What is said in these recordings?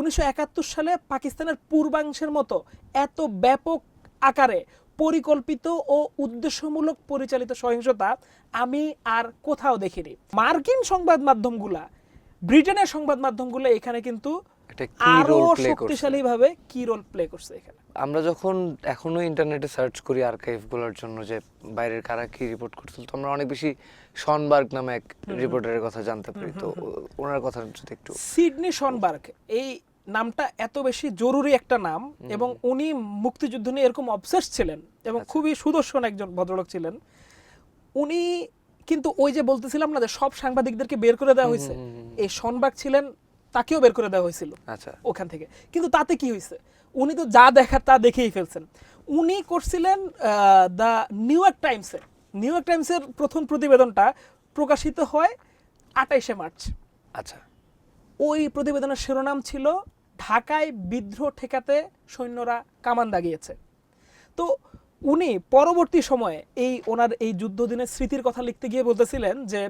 উনিশশো একাত্তর সালে পাকিস্তানের পূর্বাংশের মতো এত ব্যাপক আকারে পরিকল্পিত ও উদ্দেশ্যমূলক পরিচালিত সহিংসতা আমি আর কোথাও দেখিনি। মার্কিন সংবাদ মাধ্যমগুলা ব্রিটেনের সংবাদ মাধ্যমগুলো এখানে কিন্তু কি আরও রোল প্লে করছে। শক্তিশালী ভাবে কি রোল প্লে করছে এখানে। আমরা যখন এখনও ইন্টারনেটে সার্চ করি আর্কাইভগুলোর জন্য যে বাইরের কারা কি রিপোর্ট করছিল তো আমরা অনেক বেশি শনবার্গ নামে এক রিপোর্টারের কথা জানতে পারি। তো ওনার কথা যদি একটু সিডনি শনবার্গ এই নামটা এত বেশি জরুরি একটা নাম এবং উনি মুক্তিযুদ্ধ নিয়ে এরকম অবসেস ছিলেন এবং আচ্ছা। খুবই সুদর্শন একজন ভদ্রলোক ছিলেন। উনি কিন্তু ওই যে বলতেছিলাম না যে সব সাংবাদিকদেরকে বের করে দেওয়া হয়েছে। এই শনবার্গ ছিলেন তাকেও বের করে দেওয়া হয়েছিল আচ্ছা। ওখান থেকে। কিন্তু তাতে কি হয়েছে? উনি তো যা দেখার তা দেখেই ফেলছেন। উনি করছিলেন দ্য নিউ ইয়র্ক টাইমসে নিউ ইয়র্ক টাইমসের প্রথম প্রতিবেদনটা প্রকাশিত হয় আটাইশে মার্চ। আচ্ছা। ওই প্রতিবেদনের শিরোনাম ছিল, ঢাকায় বিদ্রোহ ঠেকাতে সৈন্যরা কামান দাগিয়েছে। তো উনি পরবর্তী সময়ে এই ওনার এই যুদ্ধদিনের স্মৃতির কথা লিখতে গিয়ে বলতেছিলেন যে,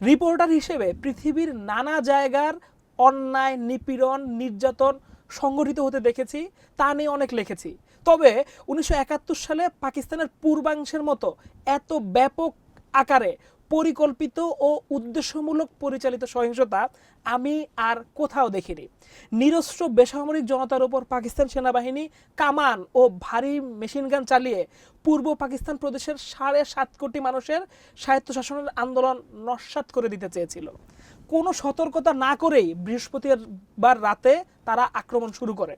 রিপোর্টার হিসেবে পৃথিবীর নানা জায়গার অন্যায়, নিপীড়ন, নির্যাতন সংগঠিত হতে দেখেছি, তা নিয়ে অনেক লিখেছি। তবে উনিশশো একাত্তর সালে পাকিস্তানের পূর্বাংশের মতো এত ব্যাপক আকারে পরিকল্পিত ও উদ্দেশ্যমূলক পরিচালিত সহিংসতা আমি আর কোথাও দেখিনি। নিরস্ত্র বেসামরিক জনতার উপর পাকিস্তান সেনাবাহিনী কামান ও ভারী মেশিনগান চালিয়ে পূর্ব পাকিস্তান প্রদেশের সাড়ে সাত কোটি মানুষের স্বায়ত্তশাসনের আন্দোলন নস্যাৎ করে দিতে চেয়েছিল। কোনো সতর্কতা না করেই বৃহস্পতিবার রাতে তারা আক্রমণ শুরু করে।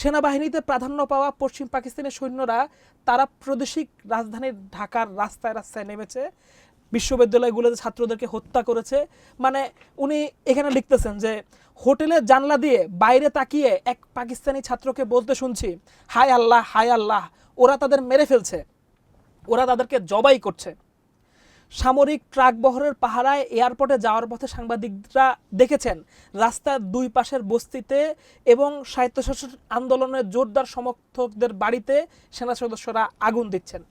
সেনাবাহিনীতে প্রাধান্য পাওয়া পশ্চিম পাকিস্তানের সৈন্যরা তারা প্রাদেশিক রাজধানী ঢাকার রাস্তায় রাস্তায় নেমেছে। বিশ্ববিদ্যালয়গুলোতে ছাত্রদেরকে হত্যা করেছে। মানে উনি এখানে লিখতেছেন যে হোটেলের জানলা দিয়ে বাইরে তাকিয়ে এক পাকিস্তানি ছাত্রকে বলতে শুনছি, হায় আল্লাহ হায় আল্লাহ, ওরা তাদের মেরে ফেলছে। ওরা তাদেরকে জবাই করছে। সামরিক ট্রাক বহরের পাহারায় এয়ারপোর্টে যাওয়ার পথে সাংবাদিকরা দেখেছেন রাস্তার দুই পাশের বস্তিতে এবং স্বায়ত্তশাসন আন্দোলনের জোরদার সমর্থকদের বাড়িতে সেনা সদস্যরা আগুন দিচ্ছেন।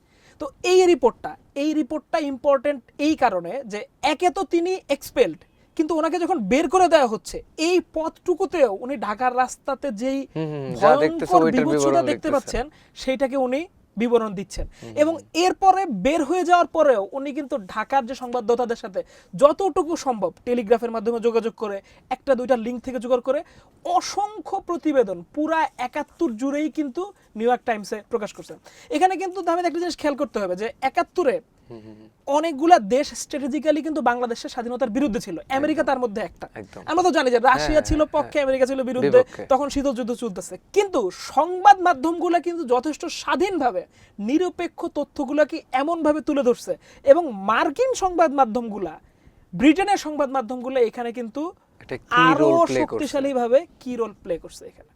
তো এই রিপোর্টটা এই রিপোর্টটা ইম্পর্টেন্ট এই কারণে যে একে তো তিনি এক্সপেলড কিন্তু ওনাকে যখন বের করে দেওয়া হচ্ছে এই পথটুকুতেও উনি ঢাকার রাস্তাতে যেই ভয়ঙ্কর বিভৎসতা দেখতে পাচ্ছেন সেইটাকে উনি বিবরণ দিচ্ছেন। এবং এরপরে বের হয়ে যাওয়ার পরেও উনি কিন্তু ঢাকার যে সংবাদদাতাদের সাথে যতটুকু সম্ভব টেলিগ্রাফের মাধ্যমে যোগাযোগ করে একটা দুইটা লিঙ্ক থেকে জোগাড় করে অসংখ্য প্রতিবেদন পুরা একাত্তর জুড়েই কিন্তু নিউ ইয়র্ক টাইমসে প্রকাশ করছেন। এখানে কিন্তু আমি একটা জিনিস খেয়াল করতে হবে যে একাত্তরে অনেকগুলা দেশ স্ট্র্যাটেজিক্যালি কিন্তু বাংলাদেশের স্বাধীনতার বিরুদ্ধে ছিল। আমেরিকা তার মধ্যে একটা। আমরা তো জানি যে রাশিয়া হ্যাঁ, ছিল হ্যাঁ, পক্ষে আমেরিকা ছিল বিরুদ্ধে তখন শীতল যুদ্ধ চলতেছে। কিন্তু সংবাদ মাধ্যমগুলো কিন্তু যথেষ্ট স্বাধীনভাবে নিরপেক্ষ তথ্যগুলোকে এমনভাবে তুলে ধরছে। এবং মার্কিন সংবাদ মাধ্যমগুলা ব্রিটেনের সংবাদ মাধ্যমগুলো এখানে কিন্তু আরও রোল প্লে করছে? শক্তিশালী ভাবে কি রোল প্লে করছে এখানে।